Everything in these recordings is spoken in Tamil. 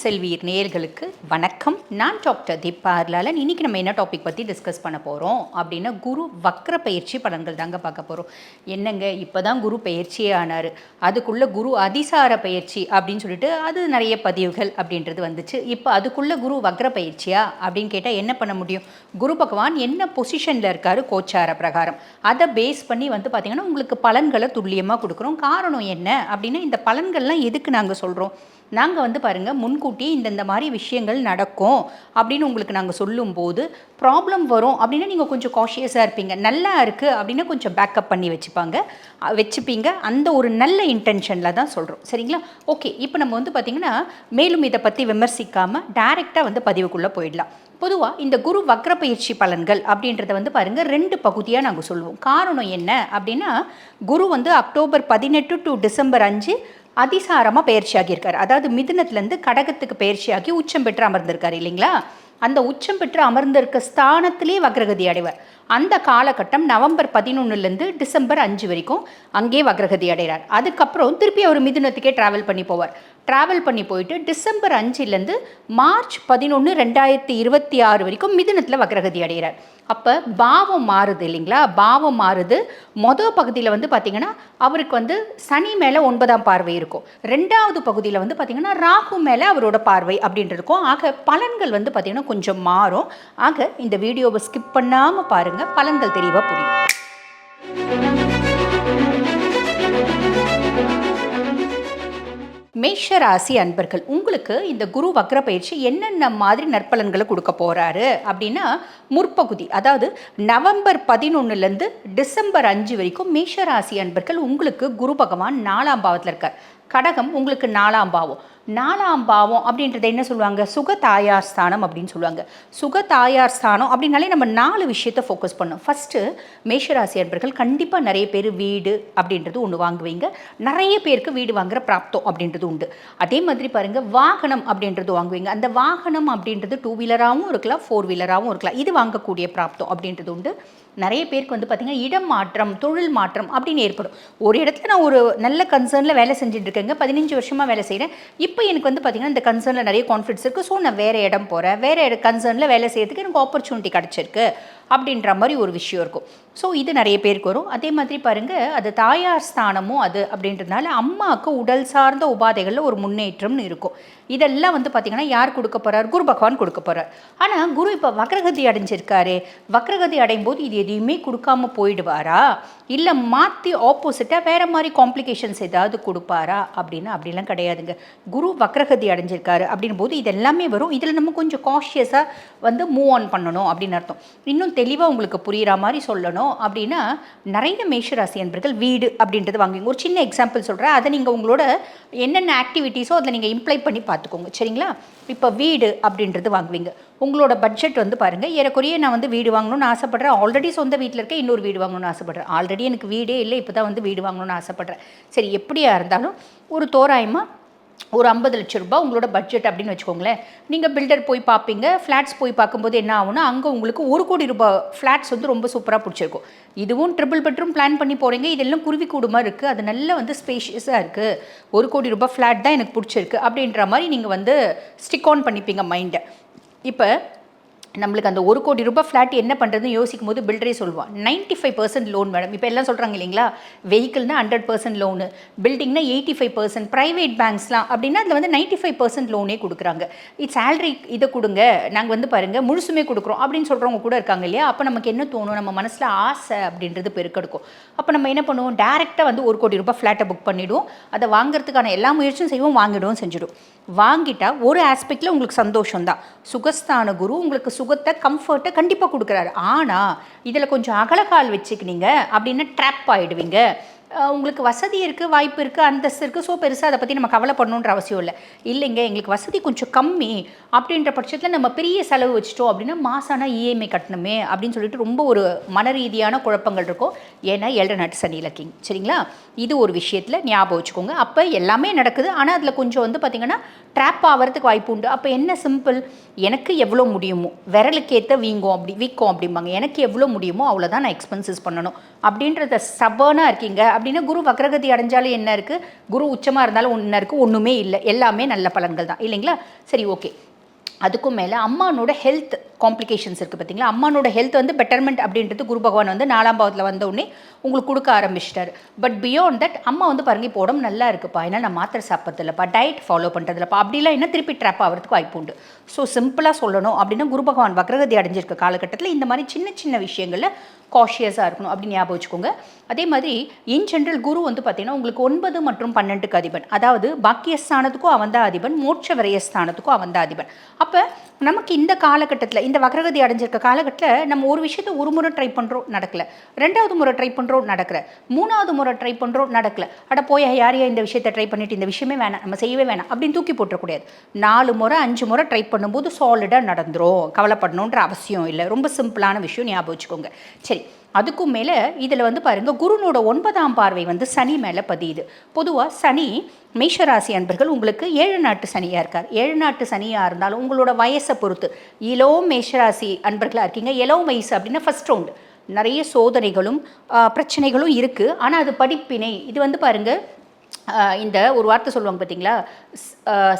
செல்வீர் நேயர்களுக்கு வணக்கம். நான் டாக்டர் தீபா அர்லாலன் இன்னைக்கு நம்ம என்ன டாபிக் பற்றி டிஸ்கஸ் பண்ண போகிறோம் அப்படின்னா குரு வக்ர பயிற்சி பலன்கள் தாங்க பார்க்க போகிறோம் என்னங்க? இப்போ தான் குரு பயிற்சியே ஆனார். அதுக்குள்ளே குரு அதிசார பயிற்சி அப்படின்னு சொல்லிட்டு அது நிறைய பதிவுகள் அப்படின்றது வந்துச்சு. இப்போ அதுக்குள்ளே குரு வக்ர பயிற்சியா அப்படின்னு கேட்டால் என்ன பண்ண முடியும்? குரு பகவான் என்ன பொசிஷனில் இருக்காரு? கோச்சார பிரகாரம். அதை பேஸ் பண்ணி வந்து பார்த்திங்கன்னா உங்களுக்கு பலன்களை துல்லியமாக கொடுக்குறோம். காரணம் என்ன? அப்படின்னா இந்த பலன்கள்லாம் எதுக்கு நாங்கள் சொல்கிறோம் நாங்கள் வந்து பாருங்கள் முன்கூட்டி இந்தந்த மாதிரி விஷயங்கள் நடக்கும் அப்படின்னு உங்களுக்கு நாங்கள் சொல்லும்போது ப்ராப்ளம் வரும் அப்படின்னா நீங்கள் கொஞ்சம் காஷியஸாக இருப்பீங்க. நல்லா இருக்குது அப்படின்னா கொஞ்சம் பேக்கப் பண்ணி வச்சுப்பாங்க. வச்சுப்பீங்க. அந்த ஒரு நல்ல இன்டென்ஷனில் தான் சொல்கிறோம் சரிங்களா? ஓகே இப்போ நம்ம வந்து பார்த்திங்கன்னா மேலும் இதை பற்றி விமர்சிக்காமல் டைரெக்டாக வந்து பதிவுக்குள்ளே போயிடலாம். பொதுவாக இந்த குரு வக்ர பயிற்சி பலன்கள் அப்படின்றத வந்து பாருங்கள் ரெண்டு பகுதியாக நாங்கள் சொல்லுவோம் காரணம் என்ன அப்படின்னா குரு வந்து அக்டோபர் பதினெட்டு டு டிசம்பர் அஞ்சு அதிசாரமாக பயிற்சி அதாவது மிதுனத்துலேருந்து கடகத்துக்கு பயிற்சியாகி உச்சம் பெற்று அமர்ந்திருக்கார் இல்லைங்களா? அந்த உச்சம் பெற்று அமர்ந்திருக்க ஸ்தானத்திலே வக்ரகதி அடைவார். அந்த காலகட்டம் நவம்பர் பதினொன்றுலேருந்து டிசம்பர் அஞ்சு வரைக்கும் அங்கே வக்ரகதி அடைகிறார். அதுக்கப்புறம் திருப்பி அவர் மிதுனத்துக்கே ட்ராவல் பண்ணி போவார். ட்ராவல் பண்ணி போயிட்டு டிசம்பர் அஞ்சுலேருந்து மார்ச் பதினொன்று ரெண்டாயிரத்தி இருபத்தி ஆறு வரைக்கும் மிதுனத்தில் வக்ரகதி அடைகிறார். அப்போ பாவம் மாறுது இல்லைங்களா? பாவம் மாறுது. மொதல் பகுதியில் வந்து பார்த்திங்கன்னா அவருக்கு வந்து சனி மேலே ஒன்பதாம் பார்வை இருக்கும். ரெண்டாவது பகுதியில் வந்து பார்த்திங்கன்னா ராகு மேலே அவரோட பார்வை அப்படின்ட்டு இருக்கும். ஆக பலன்கள் வந்து பார்த்திங்கன்னா கொஞ்சம் மாறும். ஆக இந்த வீடியோவை ஸ்கிப் பண்ணாமல் பாருங்கள் பலன்கள் தெளிவாக புரியும். மேஷ ராசி அன்பர்கள் உங்களுக்கு இந்த குரு வக்ர பயிற்சி என்னென்ன மாதிரி நற்பலன்களை கொடுக்க போகிறாரு அப்படின்னா முற்பகுதி அதாவது நவம்பர் பதினொன்றுலேருந்து டிசம்பர் அஞ்சு வரைக்கும் மேஷ ராசி அன்பர்கள் உங்களுக்கு குரு பகவான் நாலாம் பாவத்தில் இருக்கார். கடகம் உங்களுக்கு நாலாம் பாவம். நாலாம் பாவம் அப்படின்றத என்ன சொல்லுவாங்க? சுக தாயார் ஸ்தானம் அப்படின்னு சொல்லுவாங்க. சுக தாயார் ஸ்தானம் அப்படின்னாலே நம்ம நாலு விஷயத்தை ஃபோக்கஸ் பண்ணோம் ஃபஸ்ட்டு மேஷராசி அன்பர்கள் கண்டிப்பாக நிறைய பேர் வீடு அப்படின்றது ஒன்று வாங்குவீங்க. நிறைய பேருக்கு வீடு வாங்குற பிராப்தம் அப்படின்றது உண்டு. அதே மாதிரி பாருங்கள் வாகனம் அப்படின்றது வாங்குவீங்க. அந்த வாகனம் அப்படின்றது டூ வீலராகவும் இருக்கலாம் ஃபோர் வீலராகவும் இருக்கலாம். இது வாங்கக்கூடிய பிராப்தம் அப்படின்றது உண்டு. நிறைய பேருக்கு வந்து பார்த்திங்கன்னா இடம் மாற்றம் தொழில் மாற்றம் அப்படின்னு ஏற்படும். ஒரு இடத்துல நான் ஒரு நல்ல கன்சர்னில் வேலை செஞ்சுட்டு இருக்கேங்க. பதினஞ்சு வருஷமாக வேலை செய்கிறேன் இப்போ எனக்கு வந்து பார்த்திங்கன்னா இந்த கன்சர்னில் நிறைய கான்ஃபிடன்ஸ் இருக்குது ஸோ நான் வேறு இடம் போகிறேன் வேறு கன்சர்னில் வேலை செய்யறதுக்கு எனக்கு ஆப்பர்ச்சுனிட்டி கிடச்சிருக்கு. அப்படின்ற மாதிரி ஒரு விஷயம் இருக்கும். ஸோ இது நிறைய பேருக்கு வரும். அதே மாதிரி பாருங்கள் அது தாயார் ஸ்தானமும் அது அப்படின்றதுனால அம்மாவுக்கு உடல் சார்ந்த உபாதைகளில் ஒரு முன்னேற்றம்னு இருக்கும். இதெல்லாம் வந்து பார்த்திங்கன்னா யார் கொடுக்க போகிறார் குரு பகவான் கொடுக்க போகிறார் ஆனால் குரு இப்போ வக்ரகதி அடைஞ்சிருக்காரு. வக்ரகதி அடையும் போது இது எதையுமே கொடுக்காம போயிடுவாரா? இல்லை மாற்றி ஆப்போசிட்டாக வேறு மாதிரி காம்ப்ளிகேஷன்ஸ் ஏதாவது கொடுப்பாரா? அப்படின்னா அப்படிலாம் கிடையாதுங்க. குரு வக்ரகதி அடைஞ்சிருக்காரு அப்படின் போது இது எல்லாமே வரும். இதில் நம்ம கொஞ்சம் காஷியஸாக வந்து மூவ் ஆன் பண்ணணும் அப்படின்னு அர்த்தம். இன்னும் தெளிவாக உங்களுக்கு புரிகிற மாதிரி சொல்லணும். அப்படின்னா நிறைய மேஷராசி என்பர்கள் வீடு அப்படின்றது வாங்குவீங்க. ஒரு சின்ன எக்ஸாம்பிள் சொல்கிறேன் அதை நீங்கள் உங்களோட என்னென்ன ஆக்டிவிட்டீஸோ அதில் நீங்கள் இம்ப்ளை பண்ணி பார்த்துக்கோங்க. சரிங்களா? இப்போ வீடு அப்படின்றது வாங்குவீங்க. உங்களோட பட்ஜெட் வந்து பாருங்கள் ஏறக்குறைய நான் வந்து வீடு வாங்கணும்னு ஆசைப்பட்றேன். ஆல்ரெடி சொந்த வீட்டில் இருக்க இன்னொரு வீடு வாங்கணும்னு ஆசைப்பட்றேன். ஆல்ரெடி எனக்கு வீடே இல்லை இப்போ தான் வந்து வீடு வாங்கணும்னு ஆசைப்பட்றேன். சரி எப்படியா இருந்தாலும் ஒரு தோராயமாக ஒரு ஐம்பது லட்ச ரூபாய் உங்களோட பட்ஜெட் அப்படின்னு வச்சுக்கோங்களேன். நீங்கள் பில்டர் போய் பார்ப்பீங்க ஃப்ளாட்ஸ் போய் பார்க்கும்போது என்ன ஆகும்னா அங்கே உங்களுக்கு ஒரு கோடி ரூபாய் ஃப்ளாட்ஸ் வந்து ரொம்ப சூப்பராக பிடிச்சிருக்கும். இதுவும் ட்ரிபிள் பெட்ரூம் பிளான் பண்ணி போகிறீங்க இதெல்லாம் குருவி கூடுமா இருக்குது அது நல்ல வந்து ஸ்பேஷியஸாக இருக்குது ஒரு கோடி ரூபாய் ஃப்ளாட் தான் எனக்கு பிடிச்சிருக்கு அப்படின்ற மாதிரி நீங்கள் வந்து ஸ்டிக் ஆன் பண்ணிப்பீங்க மைண்டை இப்போ நம்மளுக்கு அந்த ஒரு கோடி ரூபாய் ஃப்ளாட் என்ன பண்ணுறதுன்னு யோசிக்கும் போது பில்டரே சொல்லுவான் ninety five percent loan madam இப்போ எல்லாம் சொல்கிறாங்க இல்லைங்களா வெஹிக்கிள்னா ஹண்ட்ரட் பர்சன்ட் லோனு பில்டிங்னா எயிட்டி ஃபைவ் பர்சன்ட் ப்ரைவேட் பேங்க்ஸ்லாம் அப்படின்னா அதில் வந்து நைன்ட்டி ஃபைவ் பர்சன்ட் லோனே கொடுக்குறாங்க. இது சேலரி இதை கொடுங்க நாங்கள் வந்து பாருங்கள் முழுசுமே கொடுக்குறோம் அப்படின்னு சொல்கிறவங்க கூட இருக்காங்க இல்லையா அப்போ நமக்கு என்ன தோணும் நம்ம மனசில் ஆசை அப்படின்றது பெருக்கெடுக்கும். அப்போ நம்ம என்ன பண்ணுவோம் டேரெக்டாக வந்து ஒரு கோடி ரூபாய் ஃப்ளாட்டை புக் பண்ணிவிடுவோம் அதை வாங்குறதுக்கான எல்லா முயற்சியும் செய்வோம் வாங்கிடுவோம் செஞ்சிடும். வாங்கிட்டால் ஒரு ஆஸ்பெக்டில் உங்களுக்கு சந்தோஷம் தான் சுகஸ்தான குரு உங்களுக்கு சுகத்தை கம்ஃபர்ட்டை கண்டிப்பாக கொடுக்குறாரு. ஆனால் இதில் கொஞ்சம் அகலக்கால் வச்சுக்கினீங்க அப்படின்னா ட்ராப் ஆகிடுவீங்க உங்களுக்கு வசதி இருக்குது வாய்ப்பு இருக்குது அந்தஸ்து இருக்குது ஸோ பெருசாக அதை பற்றி நம்ம கவலை பண்ணணுன்ற அவசியம் இல்லை. இல்லைங்க எங்களுக்கு வசதி கொஞ்சம் கம்மி அப்படின்ற பட்சத்தில் நம்ம பெரிய செலவு வச்சுட்டோம் அப்படின்னா மாசானா இஎம்ஐ கட்டணுமே அப்படின்னு சொல்லிட்டு ரொம்ப ஒரு மன ரீதியான குழப்பங்கள் இருக்கும். ஏன்னா ஏழரை நாட்டு சனியில் கிங் சரிங்களா? இது ஒரு விஷயத்தில் ஞாபகம் வச்சுக்கோங்க. அப்போ எல்லாமே நடக்குது. ஆனால் அதில் கொஞ்சம் வந்து பார்த்திங்கன்னா ட்ராப் ஆகிறதுக்கு வாய்ப்பு உண்டு. அப்போ என்ன சிம்பிள் எனக்கு எவ்வளோ முடியுமோ? விரலுக்கேற்ற வீங்கும் அப்படி வீக்கம் அப்படிம்பாங்க. எனக்கு எவ்வளோ முடியுமோ அவ்வளோதான் நான் எக்ஸ்பென்சஸ் பண்ணணும். அப்படின்றத ஸ்டபர்னாக இருக்கீங்க. அப்படின்னா குரு வக்ரகதி அடைஞ்சாலும் என்ன இருக்குது குரு உச்சமாக இருந்தாலும் ஒன்று இருக்குது ஒன்றுமே இல்லை. எல்லாமே நல்ல பலன்கள் தான். இல்லைங்களா? சரி ஓகே. அதுக்கும் மேலே அம்மானோட ஹெல்த் காம்ப்ளிகேஷன்ஸ் இருக்குது பார்த்தீங்களா அம்மானோட ஹெல்த் வந்து பெட்டர்மெண்ட் அப்படின்றது குரு பகவான் வந்து நாலாம் பாவத்தில் வந்தோடனே உங்களுக்கு கொடுக்க ஆரம்பிச்சிட்டாரு. பட் பியாண்ட் தட் அம்மா வந்து பாருங்க இப்போ உடம்பு நல்லா இருக்குப்பா. ஏன்னா நான் மாத்திரை சாப்பிட்றதில்லப்பா. டயட் ஃபாலோ பண்ணுறதில்லப்பா அப்படிலாம் என்ன திருப்பி ட்ராப் ஆகிறதுக்கு வாய்ப்பு உண்டு. ஸோ சிம்பிளாக சொல்லணும் அப்படின்னா குரு பகவான் வக்ரகதி அடைஞ்சிருக்க காலகட்டத்தில் இந்த மாதிரி சின்ன சின்ன விஷயங்களில் காஷியஸாக இருக்கணும் அப்படின்னு ஞாபகம் வச்சுக்கோங்க. அதே மாதிரி இன் ஜென்ரல் குரு வந்து பார்த்தீங்கன்னா உங்களுக்கு ஒன்பது மற்றும் பன்னெண்டுக்கு அதிபன். அதாவது பாக்கியஸ்தானத்துக்கும் அவன் தான் அதிபன் மோட்ச விரயஸ்தானத்துக்கும் அவன் தான் அதிபன். அப்போ நமக்கு இந்த காலகட்டத்தில் இந்த வக்ரகதி அடைஞ்சிருக்க காலகட்டத்தில் நம்ம ஒரு விஷயத்தை ஒரு முறை ட்ரை பண்ணுறோம் நடக்கல. ரெண்டாவது முறை ட்ரை பண்ணுறோம் நடக்கலை. மூணாவது முறை ட்ரை பண்ணுறோம் நடக்கலை. அட போய் யாரையா இந்த விஷயத்தை ட்ரை பண்ணிட்டு இந்த விஷயமே வேணாம் நம்ம செய்யவே வேணாம் அப்படின்னு தூக்கி போட்டுறக்கூடாது. நாலு முறை அஞ்சு முறை ட்ரை பண்ணும்போது சாலிடாக நடந்துடும் கவலைப்படணுன்ற அவசியம் இல்லை. ரொம்ப சிம்பிளான விஷயம் ஞாபகம் வச்சுக்கோங்க. சரி அதுக்கும் மேலே இதில் வந்து பாருங்கள் குருனோட ஒன்பதாம் பார்வை வந்து சனி மேலே பதியுது. பொதுவாக சனி மேஷராசி அன்பர்கள் உங்களுக்கு ஏழு நாட்டு சனியாக இருக்கார். ஏழு நாட்டு சனியாக இருந்தாலும் உங்களோட வயசை பொறுத்து இளோ மேஷராசி அன்பர்களாக இருக்கீங்க இளோ வயசு அப்படின்னா ஃபஸ்ட் ரவுண்டு நிறைய சோதனைகளும் பிரச்சனைகளும் இருக்குது ஆனால் அது படிப்பினை இது வந்து பாருங்கள் இந்த ஒரு வார்த்தை சொல்லுவாங்க பார்த்தீங்களா? ஸ்-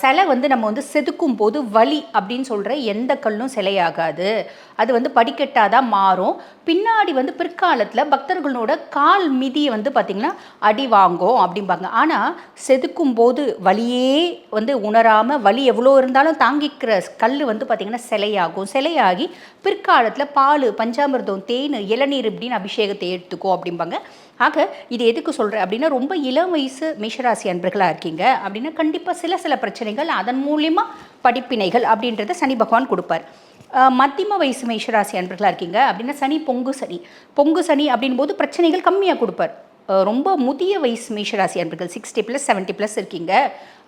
சிலை வந்து நம்ம வந்து செதுக்கும் போது வலி அப்படின்னு சொல்கிற எந்த கல்லும் சிலையாகாது. அது வந்து படிக்கட்டாக தான் மாறும். பின்னாடி வந்து பிற்காலத்தில் பக்தர்களோட கால் மிதியை வந்து பார்த்திங்கன்னா அடி வாங்கும் அப்படிம்பாங்க. ஆனால் செதுக்கும் போது வலியே வந்து உணராமல் வலி எவ்வளோ இருந்தாலும் தாங்கிக்கிற கல் வந்து பார்த்திங்கன்னா சிலையாகும். சிலையாகி பிற்காலத்தில் பால் பஞ்சாமிர்தம் தேன் இளநீர் இப்படின்னு அபிஷேகத்தை எடுத்துக்கோ அப்படிம்பாங்க. ஆக இது எதுக்கு சொல்கிறேன் அப்படின்னா ரொம்ப இளம் வயசு மேஷராசி அன்பர்களாக இருக்கீங்க அப்படின்னா கண்டிப்பாக சில சில பிரச்சனைகள் அதன் மூலிமா படிப்பினைகள் அப்படின்றத சனி பகவான் கொடுப்பார். மத்தியம வயசு மேஷராசி அன்பர்களாக இருக்கீங்க அப்படின்னா சனி பொங்கு சனி. பொங்கு சனி அப்படின் போது பிரச்சனைகள் கம்மியாக கொடுப்பார். ரொம்ப முதிய வயசு மேஷராசி அன்பர்கள் சிக்ஸ்டி ப்ளஸ் செவன்ட்டி ப்ளஸ் இருக்கீங்க.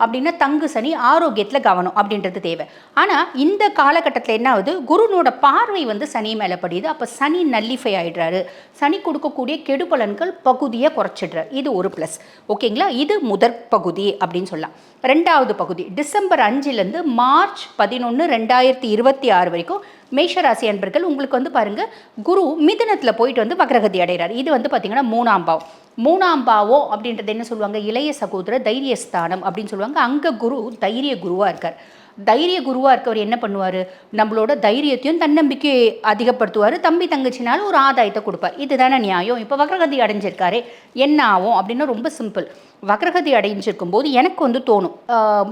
அப்படின்னா தங்கு சனி ஆரோக்கியத்தில் கவனம் அப்படின்றது தேவை. ஆனால் இந்த காலகட்டத்தில் என்ன ஆகுது? குருனோட பார்வை வந்து சனி மேலே படியுது. அப்போ சனி நல்லிஃபை ஆயிடுறாரு. சனி கொடுக்கக்கூடிய கெடுபலன்கள் பகுதியை குறைச்சிடுறாரு. இது ஒரு ப்ளஸ் ஓகேங்களா இது முதற் பகுதி அப்படின்னு சொல்லலாம். ரெண்டாவது பகுதி டிசம்பர் அஞ்சுலேருந்து மார்ச் பதினொன்று ரெண்டாயிரத்தி இருபத்தி ஆறு வரைக்கும் மேஷராசி அன்பர்கள் உங்களுக்கு வந்து பாருங்கள் குரு மிதுனத்தில் போயிட்டு வந்து வக்ரகதி அடைகிறார் இது வந்து பார்த்திங்கன்னா மூணாம் பாவம். மூணாம் பாவம் அப்படின்றது என்ன சொல்லுவாங்க? இளைய சகோதர தைரியஸ்தானம் அப்படின்னு சொல்லுவாங்க. அங்கே குரு தைரிய குருவாக இருக்கார். தைரிய குருவாக இருக்கவர் என்ன பண்ணுவார்? நம்மளோட தைரியத்தையும் தன்னம்பிக்கையை அதிகப்படுத்துவார். தம்பி தங்கச்சினாலும் ஒரு ஆதாயத்தை கொடுப்பார். இதுதானே நியாயம். இப்போ வக்ரகதி அடைஞ்சிருக்காரு என்ன ஆகும் அப்படின்னா ரொம்ப சிம்பிள் வக்ரகதி அடைஞ்சிருக்கும் போது எனக்கு வந்து தோணும்.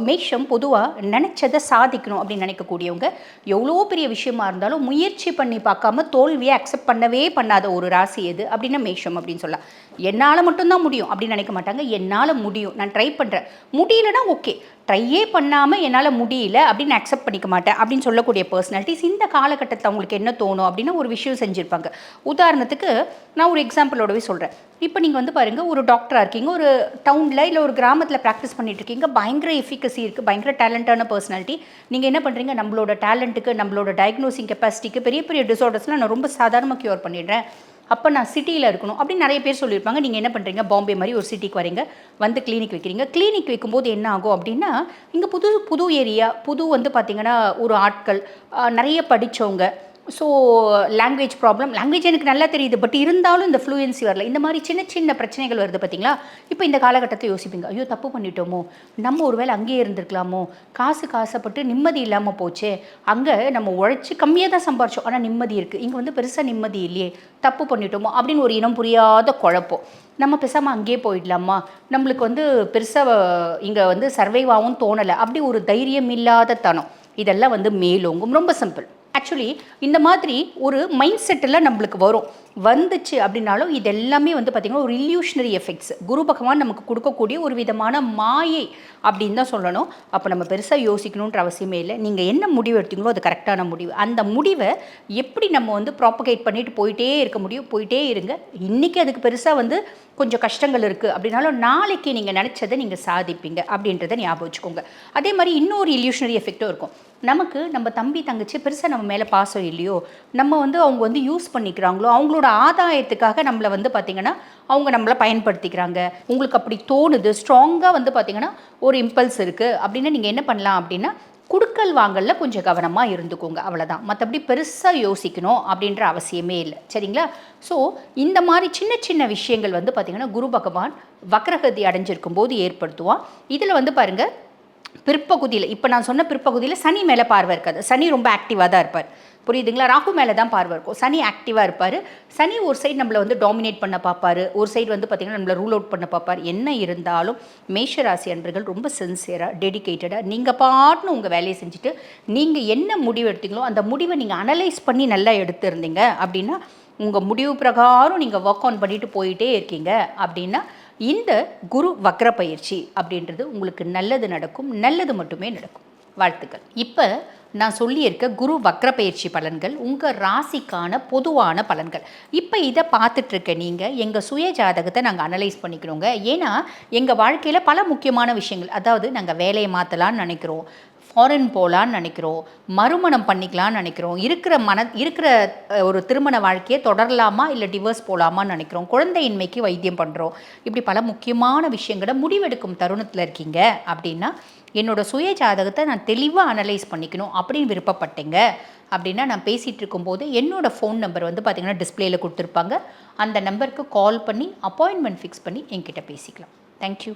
மேஷம் பொதுவாக நினச்சதை சாதிக்கணும் அப்படின்னு நினைக்கக்கூடியவங்க எவ்வளோ பெரிய விஷயமா இருந்தாலும் முயற்சி பண்ணி பார்க்காம தோல்வியை அக்செப்ட் பண்ணவே பண்ணாத ஒரு ராசி எது அப்படின்னா மேஷம் அப்படின்னு சொல்லலாம். என்னால் மட்டும்தான் முடியும் அப்படின்னு நினைக்க மாட்டாங்க. என்னால் முடியும். நான் ட்ரை பண்ணுறேன் முடியலன்னா ஓகே ட்ரையே பண்ணாமல் என்னால் முடியல அப்படின்னு அக்செப்ட் பண்ணிக்க மாட்டேன் அப்படின்னு சொல்லக்கூடிய பர்சனாலிட்டிஸ் இந்த காலகட்டத்தில் அவங்களுக்கு என்ன தோணும் அப்படின்னா ஒரு விஷயம் செஞ்சுருப்பாங்க. உதாரணத்துக்கு நான் ஒரு எக்ஸாம்பிளோடவே சொல்கிறேன் இப்போ நீங்கள் வந்து பாருங்கள் ஒரு டாக்டராக இருக்கீங்க ஒரு டவுனில் இல்லை ஒரு கிராமத்தில் ப்ராக்டிஸ் பண்ணிட்டு இருக்கீங்க பயங்கர எஃபிகசி இருக்குது பயங்கர டேலண்டான பர்சனாலிட்டி நீங்கள் என்ன பண்ணுறீங்க நம்மளோட டேலண்ட்டுக்கு நம்மளோட டயக்னோசிங் கெப்பாசிட்டிக்கு பெரிய பெரிய டிசார்டர்ஸ்லாம் நான் ரொம்ப சாதாரணமாக க்யூர் பண்ணிடுறேன். அப்போ நான் சிட்டியில் இருக்கணும். அப்படின்னு நிறைய பேர் சொல்லியிருப்பாங்க. நீங்கள் என்ன பண்ணுறீங்க பாம்பே மாதிரி ஒரு சிட்டிக்கு வரீங்க. வந்து கிளினிக் வைக்கிறீங்க. கிளினிக் வைக்கும்போது என்ன ஆகும் அப்படின்னா இங்கே புது புது ஏரியா புது வந்து பார்த்திங்கன்னா ஒரு ஆட்கள் நிறைய படித்தவங்க ஸோ லாங்குவேஜ் ப்ராப்ளம் லாங்குவேஜ் எனக்கு நல்லா தெரியுது பட் இருந்தாலும் இந்த ஃப்ளூயன்சி வரல. இந்த மாதிரி சின்ன சின்ன பிரச்சனைகள் வருது பார்த்தீங்களா இப்போ இந்த காலகட்டத்தில் யோசிப்பீங்க. ஐயோ தப்பு பண்ணிட்டோமோ? நம்ம ஒருவேளை அங்கேயே இருந்திருக்கலாமோ? காசு காசப்பட்டு நிம்மதி இல்லாமல் போச்சே? அங்கே நம்ம உழைச்சி கம்மியாக தான் சம்பாரிச்சோம். ஆனால் நிம்மதி இருக்குது இங்கே வந்து பெருசாக நிம்மதி இல்லையே. தப்பு பண்ணிட்டோமோ? அப்படின்னு ஒரு இனம் புரியாத குழப்பம். நம்ம பேசாமல் அங்கேயே போயிடலாமா? நம்மளுக்கு வந்து பெருசாக இங்கே வந்து சர்வைவாகவும் தோணலை. அப்படி ஒரு தைரியம் இல்லாத தனம். இதெல்லாம் வந்து மேலோங்கும். ரொம்ப சிம்பிள் ஆக்சுவலி இந்த மாதிரி ஒரு மைண்ட் செட்டில் நம்மளுக்கு வரும். வந்துச்சு அப்படின்னாலும் இது எல்லாமே வந்து பார்த்திங்கன்னா ஒரு இல்யூஷனரி எஃபெக்ட்ஸ் குரு பகவான் நமக்கு கொடுக்கக்கூடிய ஒரு விதமான மாயை அப்படின்னு தான் சொல்லணும். அப்போ நம்ம பெருசாக யோசிக்கணுன்ற அவசியமே இல்லை. நீங்கள் என்ன முடிவு எடுத்தீங்களோ அது கரெக்டான முடிவு. அந்த முடிவை எப்படி நம்ம வந்து ப்ராப்பகேட் பண்ணிட்டு போயிட்டே இருக்க முடியும்? போயிட்டே இருங்க. இன்றைக்கி அதுக்கு பெருசாக வந்து கொஞ்சம் கஷ்டங்கள் இருக்குது அப்படின்னாலும் நாளைக்கு நீங்கள் நினச்சதை நீங்கள் சாதிப்பீங்க அப்படின்றத ஞாபகம் வச்சுக்கோங்க. அதே மாதிரி இன்னொரு இல்யூஷனரி எஃபெக்ட்டும் இருக்கும். நமக்கு நம்ம தம்பி தங்கச்சி பெருசாக நம்ம மேலே பாசம் இல்லையோ நம்ம வந்து அவங்க வந்து யூஸ் பண்ணிக்கிறாங்களோ அவங்களோட ஆதாயத்துக்காக நம்மளை வந்து பார்த்திங்கன்னா அவங்க நம்மளை பயன்படுத்திக்கிறாங்க. உங்களுக்கு அப்படி தோணுது ஸ்ட்ராங்காக வந்து பார்த்திங்கன்னா ஒரு இம்பல்ஸ் இருக்குது அப்படின்னு நீங்கள் என்ன பண்ணலாம் அப்படின்னா குடுக்கல் வாங்கல கொஞ்சம் கவனமாக இருந்துக்கோங்க அவ்வளோதான் மற்றபடி பெருசாக யோசிக்கணும் அப்படின்ற அவசியமே இல்லை. சரிங்களா? ஸோ இந்த மாதிரி சின்ன சின்ன விஷயங்கள் வந்து பார்த்திங்கன்னா குரு பகவான் வக்ரகதி அடைஞ்சிருக்கும் போது ஏற்படுத்துவான். இதில் வந்து பாருங்கள் பிற்பகுதியில் இப்போ நான் சொன்ன பிற்பகுதியில் சனி மேலே பார்வை இருக்காது. சனி ரொம்ப ஆக்டிவாக தான் இருப்பார். புரியுதுங்களா? ராகு மேலே தான் பார்வை இருக்கும். சனி ஆக்டிவாக இருப்பார். சனி ஒரு சைடு நம்மளை வந்து டாமினேட் பண்ண பார்ப்பார். ஒரு சைடு வந்து பார்த்திங்கன்னா நம்மளை ரூல் அவுட் பண்ண பார்ப்பார். என்ன இருந்தாலும் மேஷராசி அன்பர்கள் ரொம்ப சின்சியராக டெடிக்கேட்டடாக நீங்கள் பாட்டுன்னு உங்கள் வேலையை செஞ்சுட்டு நீங்கள் என்ன முடிவு எடுத்தீங்களோ அந்த முடிவை நீங்கள் அனலைஸ் பண்ணி நல்லா எடுத்திருந்தீங்க அப்படின்னா உங்கள் முடிவு பிரகாரம் நீங்கள் ஒர்க் ஆன் பண்ணிட்டு போயிட்டே இருக்கீங்க அப்படின்னா இந்த குரு வக்ர பயிற்சி அப்படின்றது உங்களுக்கு நல்லது நடக்கும் நல்லது மட்டுமே நடக்கும். வாழ்த்துக்கள். இப்போ நான் சொல்லியிருக்க குரு வக்ர பயிற்சி பலன்கள் உங்கள் ராசிக்கான பொதுவான பலன்கள். இப்போ இதை பார்த்துட்ருக்க நீங்கள் எங்கள் சுய ஜாதகத்தை நாங்கள் அனலைஸ் பண்ணிக்கிறோங்க. ஏன்னா எங்கள் வாழ்க்கையில் பல முக்கியமான விஷயங்கள் அதாவது நாங்கள் வேலையை மாற்றலான்னு நினைக்கிறோம் ஃபாரின் போகலான்னு நினைக்கிறோம் மறுமணம் பண்ணிக்கலாம்னு நினைக்கிறோம். இருக்கிற மன இருக்கிற ஒரு திருமண வாழ்க்கையை தொடரலாமா இல்லை டிவோர்ஸ் போகலாமான்னு நினைக்கிறோம். குழந்தையின்மைக்கு வைத்தியம் பண்ணுறோம் இப்படி பல முக்கியமான விஷயங்களை முடிவெடுக்கும் தருணத்தில் இருக்கீங்க அப்படின்னா என்னோடய சுய ஜாதகத்தை நான் தெளிவாக அனலைஸ் பண்ணிக்கணும் அப்படின்னு விருப்பப்பட்டேங்க. அப்படின்னா நான் பேசிகிட்டு இருக்கும்போது என்னோடய ஃபோன் நம்பர் வந்து பார்த்திங்கன்னா டிஸ்பிளேயில் கொடுத்துருப்பாங்க. அந்த நம்பருக்கு கால் பண்ணி அப்பாயின்மெண்ட் ஃபிக்ஸ் பண்ணி என்கிட்ட பேசிக்கலாம். தேங்க்யூ